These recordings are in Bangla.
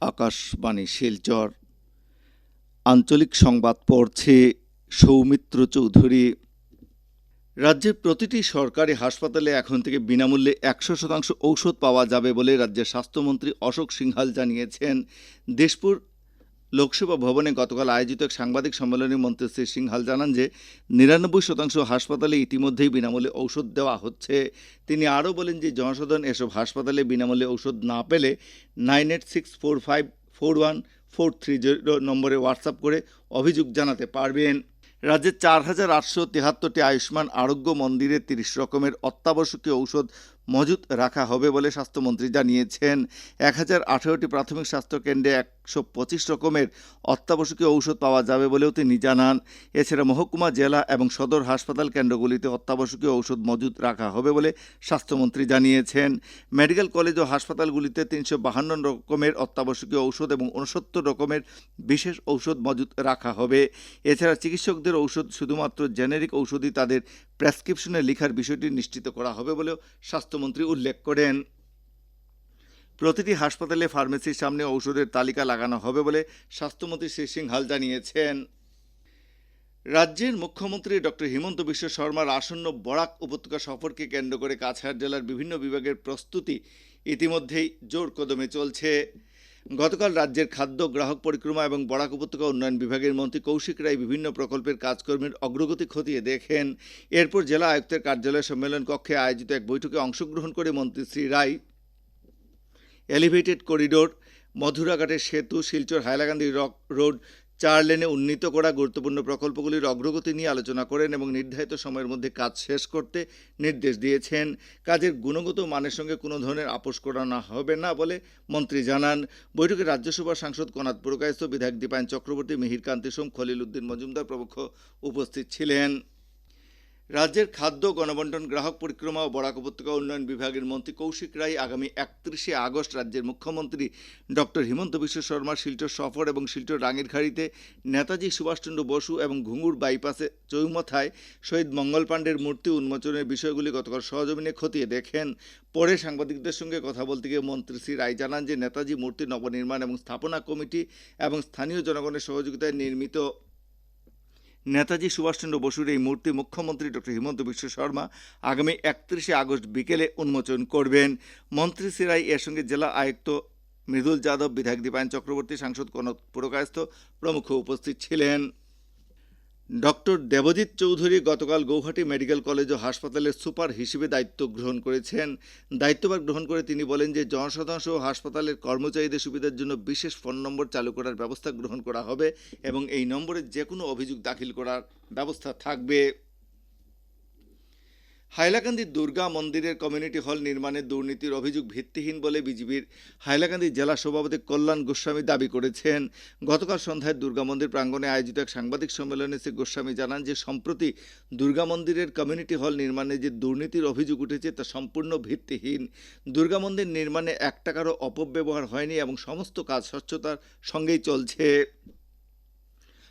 আকাশবাণী শিলচর। আঞ্চলিক সংবাদ পড়ছে সৌমিত্র চৌধুরী। রাজ্যের প্রতিটি সরকারি হাসপাতালে এখন থেকে বিনামূল্যে একশো শতাংশ ঔষধ পাওয়া যাবে বলে রাজ্যের স্বাস্থ্যমন্ত্রী অশোক সিংহাল জানিয়েছেন। দেশপুর লোকসভা ভবনে গতকাল আয়োজিত এক সাংবাদিক সম্মেলনে মন্ত্রী শ্রী সিংহাল জানান যে, নিরানব্বই শতাংশ হাসপাতালে ইতিমধ্যেই বিনামূল্যে ঔষধ দেওয়া হচ্ছে। তিনি আরও বলেন যে, জনসাধারণ এসব হাসপাতালে বিনামূল্যে ঔষধ না পেলে nine eight six four five four one four three zero নম্বরে হোয়াটসঅ্যাপ করে অভিযোগ জানাতে পারবেন। রাজ্যের চার হাজার আটশো তেহাত্তরটি আয়ুষ্মান আরোগ্য মন্দিরে তিরিশ রকমের অত্যাবশ্যকীয় ঔষধ মজুত রাখা হবে বলে স্বাস্থ্যমন্ত্রী জানিয়েছেন। এক হাজার আঠেরোটি প্রাথমিক স্বাস্থ্যকেন্দ্রে একশো পঁচিশ রকমের অত্যাবশ্যকীয় ঔষধ পাওয়া যাবে বলেও তিনি জানান। এছাড়া মহকুমা, জেলা এবং সদর হাসপাতাল কেন্দ্রগুলিতে অত্যাবশ্যকীয় ঔষধ মজুত রাখা হবে বলে স্বাস্থ্যমন্ত্রী জানিয়েছেন। মেডিকেল কলেজ ও হাসপাতালগুলিতে তিনশো বাহান্ন রকমের অত্যাবশ্যকীয় ঔষধ এবং উনসত্তর রকমের বিশেষ ঔষধ মজুত রাখা হবে। এছাড়া চিকিৎসকদের ঔষধ শুধুমাত্র জেনেরিক ঔষধই তাদের প্রেসক্রিপশনে লেখার বিষয়টি নিশ্চিত করা হবে বলেও স্বাস্থ্যমন্ত্রী উল্লেখ করেন, প্রতিটি হাসপাতালে ফার্মেসির সামনে ঔষধের তালিকা লাগানো হবে বলে স্বাস্থ্যমন্ত্রী শ্রী সিংহাল জানিয়েছেন। রাজ্যের মুখ্যমন্ত্রী ডক্টর হিমন্ত বিশ্ব শর্মার আসন্ন বরাক উপত্যকা সফরকে কেন্দ্র করে কাছাড় জেলার বিভিন্ন বিভাগের প্রস্তুতি ইতিমধ্যেই জোর কদমে চলছে। গতকাল রাজ্যের খাদ্য, গ্রাহক পরিক্রমা এবং বরাক উপত্যকা উন্নয়ন বিভাগের মন্ত্রী কৌশিক রায় বিভিন্ন প্রকল্পের কাজকর্মের অগ্রগতি খতিয়ে দেখেন। এরপর জেলা আয়ুক্তের কার্যালয় সম্মেলন কক্ষে আয়োজিত এক বৈঠকে অংশগ্রহণ করে মন্ত্রী শ্রী রায় এলিভেটেড করিডোর, মধুরাঘাটের সেতু, শিলচর হাইলাকান্দি রক রোড চার লেনে উন্নীত করা গুরুত্বপূর্ণ প্রকল্পগুলির অগ্রগতি নিয়ে আলোচনা করেন এবং নির্ধারিত সময়ের মধ্যে কাজ শেষ করতে নির্দেশ দিয়েছেন। কাজের গুণগত মানের সঙ্গে কোনো ধরনের আপোষ করানো হবে না বলে মন্ত্রী জানান। বৈঠকে রাজ্যসভার সাংসদ কনাথ পুরকায়স্থ, বিধায়ক দীপায়ন চক্রবর্তী, মিহির কান্তি সোম, খলিল উদ্দিন মজুমদার প্রমুখ উপস্থিত ছিলেন। রাজ্যের খাদ্য, গণবন্টন, গ্রাহক পরিক্রমা ও বরাক উপত্যকা উন্নয়ন বিভাগের মন্ত্রী কৌশিক রায় আগামী একত্রিশে আগস্ট রাজ্যের মুখ্যমন্ত্রী ডক্টর হিমন্ত বিশ্ব শর্মা শিলচর সফর এবং শিলচর রাঙেরখাড়িতে নেতাজি সুভাষচন্দ্র বসু এবং ঘুঙুর বাইপাসে চৌমথায় শহীদ মঙ্গল পাণ্ডের মূর্তি উন্মোচনের বিষয়গুলি গতকাল সহজমিনে খতিয়ে দেখেন। পরে সাংবাদিকদের সঙ্গে কথা বলতে গিয়ে মন্ত্রী শ্রী রায় জানান যে নেতাজি মূর্তি নবনির্মাণ এবং স্থাপনা কমিটি এবং স্থানীয় জনগণের সহযোগিতায় নির্মিত নেতাজি সুভাষচন্দ্র বসুর এই মূর্তি মুখ্যমন্ত্রী ডক্টর হিমন্ত বিশ্ব শর্মা আগামী একত্রিশে আগস্ট বিকেলে উন্মোচন করবেন। মন্ত্রী সিরাই এর সঙ্গে জেলা আয়ুক্ত মৃদুল যাদব, বিধায়ক দীপায়ন চক্রবর্তী, সাংসদ কনক পুরকায়স্থ প্রমুখ উপস্থিত ছিলেন। ডক্টর দেবজিৎ চৌধুরী গতকাল গৌহাটি মেডিকেল কলেজ ও হাসপাতালের সুপার হিসেবে দায়িত্ব গ্রহণ করেছেন। দায়িত্বভার গ্রহণ করে তিনি বলেন যে, জনসাধারণ সহ হাসপাতালের কর্মচারীদের সুবিধার জন্য বিশেষ ফোন নম্বর চালু করার ব্যবস্থা গ্রহণ করা হবে এবং এই নম্বরে যে কোনো অভিযোগ দাখিল করার ব্যবস্থা থাকবে। হাইলাকান্দি দুর্গা মন্দিরের কমিউনিটি হল নির্মাণে দুর্নীতির অভিযোগ ভিত্তিহীন বলে বিজেপির হাইলাকান্দি জেলা সভাপতি কল্যাণ গোস্বামী দাবি করেছেন। গতকাল সন্ধ্যায় দুর্গা মন্দির প্রাঙ্গণে আয়োজিত এক সাংবাদিক সম্মেলনে শ্রী গোস্বামী জানান যে, সম্প্রতি দুর্গা মন্দিরের কমিউনিটি হল নির্মাণে যে দুর্নীতির অভিযোগ উঠেছে তা সম্পূর্ণ ভিত্তিহীন। দুর্গা মন্দির নির্মাণে এক টাকারও অপব্যবহার হয়নি এবং সমস্ত কাজ স্বচ্ছতার সঙ্গেই চলছে।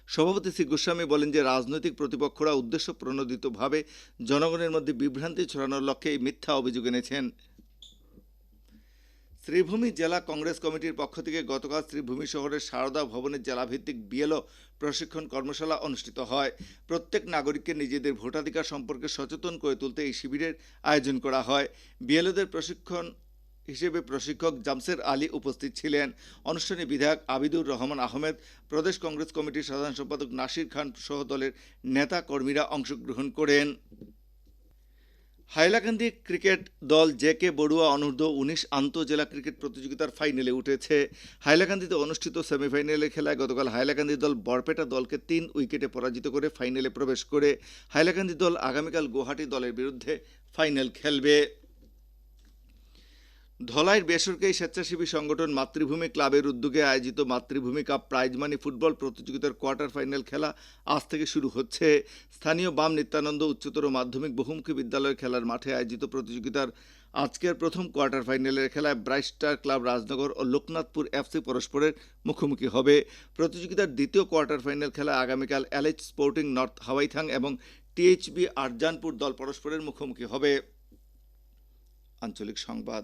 সভাপতি শ্রী গোস্বামী বলেন যে রাজনৈতিক প্রতিপক্ষরা উদ্দেশ্য প্রণোদিতভাবে জনগণের মধ্যে বিভ্রান্তি ছড়ানোর লক্ষ্যে এই মিথ্যা অভিযোগ এনেছেন। শ্রীভূমি জেলা কংগ্রেস কমিটির পক্ষ থেকে গতকাল শ্রীভূমি শহরের সারদা ভবনের জেলাভিত্তিক বিএলও প্রশিক্ষণ কর্মশালা অনুষ্ঠিত হয়। প্রত্যেক নাগরিককে নিজেদের ভোটাধিকার সম্পর্কে সচেতন করে তুলতে এই শিবিরের আয়োজন করা হয়। বিএলওদের প্রশিক্ষণ হিসেবে প্রশিক্ষক জামসের আলী উপস্থিত ছিলেন। অনুষ্ঠানে বিধায়ক আবিদুর রহমান আহমেদ, প্রদেশ কংগ্রেস কমিটির সাধারণ সম্পাদক নাসির খান সহ দলের নেতা কর্মীরা অংশগ্রহণ করেন। হাইলাকান্দি ক্রিকেট দল জে কে বড়ুয়া অনূর্ধ্ব উনিশ আন্তঃজেলা ক্রিকেট প্রতিযোগিতার ফাইনালে উঠেছে। হাইলাকান্দিতে অনুষ্ঠিত সেমিফাইনালে খেলায় গতকাল হাইলাকান্দি দল বরপেটা দলকে তিন উইকেটে পরাজিত করে ফাইনালে প্রবেশ করে। হাইলাকান্দি দল আগামীকাল গুয়াহাটি দলের বিরুদ্ধে ফাইনাল খেলবে। ধলাইয়ের বেসরকারি স্বেচ্ছাসেবী সংগঠন মাতৃভূমি ক্লাবের উদ্যোগে আয়োজিত Matribhumi cup prize money football প্রতিযোগিতার কোয়ার্টার ফাইনাল খেলা আজ থেকে শুরু হচ্ছে। স্থানীয় বাম নিত্যানন্দ উচ্চতর মাধ্যমিক বহুমুখী বিদ্যালয়ের খেলার মাঠে আয়োজিত প্রতিযোগিতার আজকের প্রথম কোয়ার্টার ফাইনালের খেলায় ব্রাইস্টার ক্লাব রাজনগর ও লোকনাথপুর এফসি পরস্পরের মুখোমুখি হবে। প্রতিযোগিতার দ্বিতীয় কোয়ার্টার ফাইনাল খেলা আগামীকাল এলএইচ স্পোর্টিং নর্থ হাওয়াইথাং এবং টিএইচবি আরজানপুর দল পরস্পরের মুখোমুখি হবে। আঞ্চলিক সংবাদ।